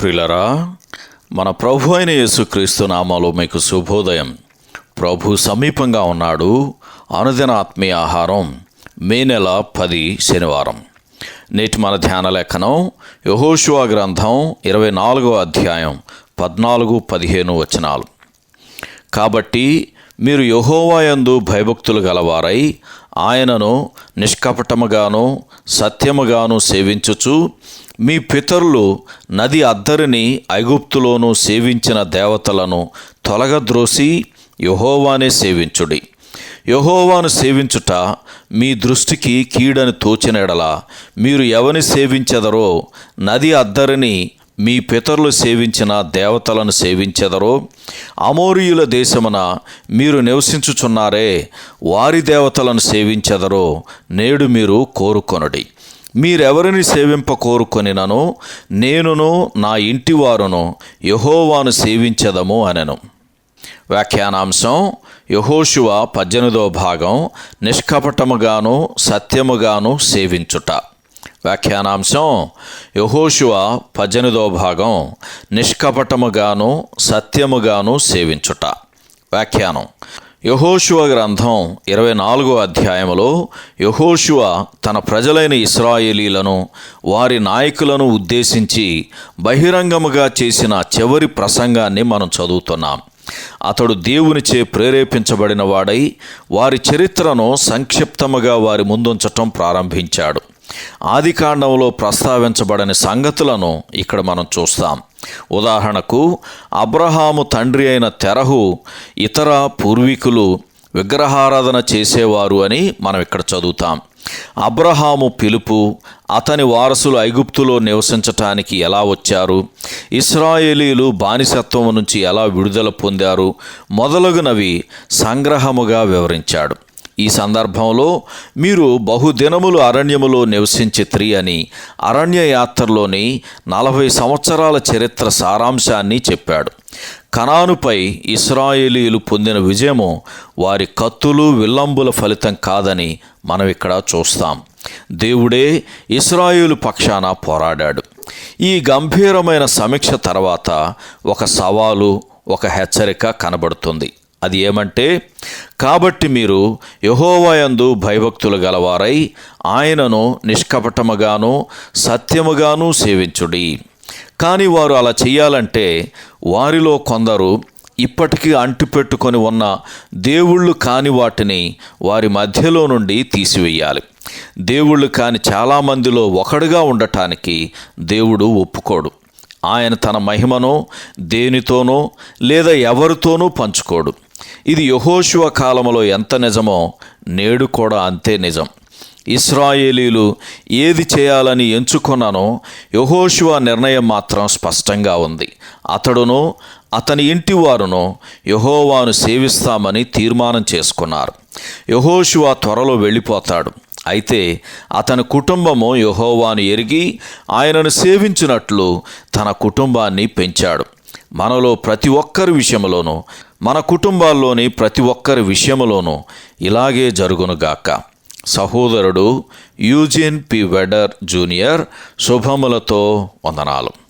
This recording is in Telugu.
ప్రిలరా మన ప్రభు అయిన యేసుక్రీస్తు నామాలో మీకు శుభోదయం. ప్రభు సమీపంగా ఉన్నాడు. అనుదిన ఆత్మీయ ఆహారం మే నెల పది శనివారం. నేటి మన ధ్యాన లేఖనం యహోషువా గ్రంథం ఇరవై నాలుగో అధ్యాయం పద్నాలుగు పదిహేను వచనాలు. కాబట్టి మీరు యహోవాయందు భయభక్తులు గలవారై ఆయనను నిష్కపటముగాను సత్యముగాను సేవించుచు మీ పితరులు నది అద్దరిని ఐగుప్తులోను సేవించిన దేవతలను తొలగద్రోసి యహోవానే సేవించుడి. యహోవాను సేవించుట మీ దృష్టికి కీడని తోచినెడల మీరు ఎవని సేవించెదరో నది అద్దరిని మీ పితరులు సేవించిన దేవతలను సేవించెదరో అమోరియుల దేశమున మీరు నివసించుచున్నారే వారి దేవతలను సేవించెదరో నేడు మీరు కోరుకొనుడి. మీరెవరిని సేవింప కోరుకొనినను నేనును నా ఇంటి వారును యహోవాను సేవించదము అనెను. వ్యాఖ్యానాంశం యహోశువ పద్దెనిమిదో భాగం నిష్కపటముగాను సత్యముగాను సేవించుట. వ్యాఖ్యానాంశం యహోశువ పద్దెనిమిదో భాగం నిష్కపటముగాను సత్యముగాను సేవించుట. వ్యాఖ్యానం. యహోశువ గ్రంథం ఇరవై నాలుగో అధ్యాయములో యహోశువ తన ప్రజలైన ఇస్రాయేలీలను వారి నాయకులను ఉద్దేశించి బహిరంగముగా చేసిన చివరి ప్రసంగాన్ని మనం చదువుతున్నాం. అతడు దేవునిచే ప్రేరేపించబడిన వాడై వారి చరిత్రను సంక్షిప్తముగా వారి ముందుంచటం ప్రారంభించాడు. ఆదికాండంలో ప్రస్తావించబడని సంగతులను ఇక్కడ మనం చూస్తాం. ఉదాహరణకు అబ్రహాము తండ్రి అయిన తెరహు ఇతర పూర్వీకులు విగ్రహారాధన చేసేవారు అని మనం ఇక్కడ చదువుతాం. అబ్రహాము పిలుపు అతని వారసులు ఐగుప్తులో నివసించటానికి ఎలా వచ్చారు? ఇస్రాయేలీలు బానిసత్వం నుంచి ఎలా విడుదల పొందారు? మొదలగునవి సంగ్రహముగా వివరించాడు. ఈ సందర్భంలో మీరు బహుదినములు అరణ్యములో నివసించిత్రి అని అరణ్య యాత్రలోని నలభై సంవత్సరాల చరిత్ర సారాంశాన్ని చెప్పాడు. కణానుపై ఇస్రాయేలీలు పొందిన విజయము వారి కత్తులు విల్లంబుల ఫలితం కాదని మనం ఇక్కడ చూస్తాం. దేవుడే ఇస్రాయేలు పక్షాన పోరాడాడు. ఈ గంభీరమైన సమీక్ష తర్వాత ఒక సవాలు ఒక హెచ్చరిక కనబడుతుంది. అది ఏమంటే కాబట్టి మీరు యహోవయందు భయభక్తులు గలవారై ఆయనను నిష్కపటముగాను సత్యముగాను సేవించుడి. కానీ వారు అలా చేయాలంటే వారిలో కొందరు ఇప్పటికీ అంటిపెట్టుకొని ఉన్న దేవుళ్ళు కాని వాటిని వారి మధ్యలో నుండి తీసివేయాలి. దేవుళ్ళు కాని చాలామందిలో ఒకడుగా ఉండటానికి దేవుడు ఒప్పుకోడు. ఆయన తన మహిమను దేనితోనో లేదా ఎవరితోనూ పంచుకోడు. ఇది యహోశివ కాలంలో ఎంత నిజమో నేడు కూడా అంతే నిజం. ఇస్రాయేలీలు ఏది చేయాలని ఎంచుకున్నానో యహోశివ నిర్ణయం మాత్రం స్పష్టంగా ఉంది. అతడును అతని ఇంటి వారును యహోవాను సేవిస్తామని తీర్మానం చేసుకున్నారు. యహోశివ త్వరలో వెళ్ళిపోతాడు. అయితే అతని కుటుంబము యహోవాను ఎరిగి ఆయనను సేవించినట్లు తన కుటుంబాన్ని పెంచాడు. మనలో ప్రతి ఒక్కరి విషయంలోనూ మన కుటుంబాల్లోని ప్రతి ఒక్కరి విషయంలోనూ ఇలాగే జరుగునుగాక. సహోదరుడు యూజిన్ పి వెడర్ జూనియర్ శుభములతో వందనాలు.